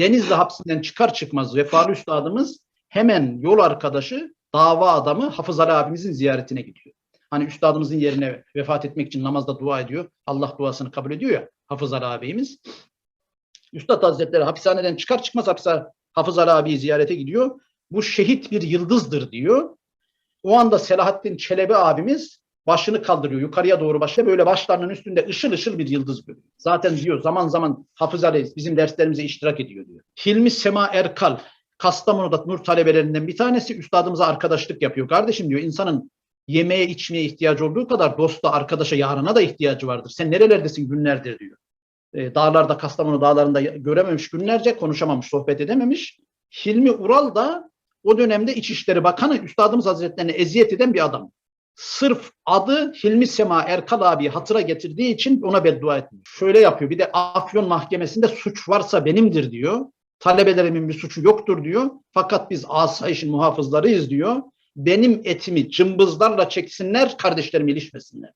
Denizli hapsinden çıkar çıkmaz vefalı üstadımız hemen yol arkadaşı dava adamı Hafız Ali abimizin ziyaretine gidiyor. Hani üstadımızın yerine vefat etmek için namazda dua ediyor. Allah duasını kabul ediyor ya Hafız Ali abimiz. Üstad Hazretleri hapishaneden çıkar çıkmaz hapishane Hafız Ali abiyi ziyarete gidiyor. Bu şehit bir yıldızdır diyor. O anda Selahattin Çelebi abimiz başını kaldırıyor. Yukarıya doğru başlıyor. Böyle başlarının üstünde ışıl ışıl bir yıldız görüyor. Zaten diyor zaman zaman Hafız Ali bizim derslerimize iştirak ediyor diyor. Hilmi Sema Erkal Kastamonu'da nur talebelerinden bir tanesi üstadımıza arkadaşlık yapıyor. Kardeşim diyor insanın yemeğe içmeye ihtiyacı olduğu kadar dosta, arkadaşa, yarına da ihtiyacı vardır. Sen nerelerdesin günlerdir diyor. E, dağlarda, Kastamonu dağlarında görememiş günlerce, konuşamamış, sohbet edememiş. Hilmi Ural da o dönemde İçişleri Bakanı Üstadımız Hazretlerine eziyet eden bir adam. Sırf adı Hilmi Sema Erkal abi hatıra getirdiği için ona beddua etmiş. Şöyle yapıyor. Bir de Afyon Mahkemesi'nde suç varsa benimdir diyor. Talebelerimin bir suçu yoktur diyor. Fakat biz asayişin muhafızlarıyız diyor. Benim etimi cımbızlarla çeksinler, kardeşlerim ilişmesinler.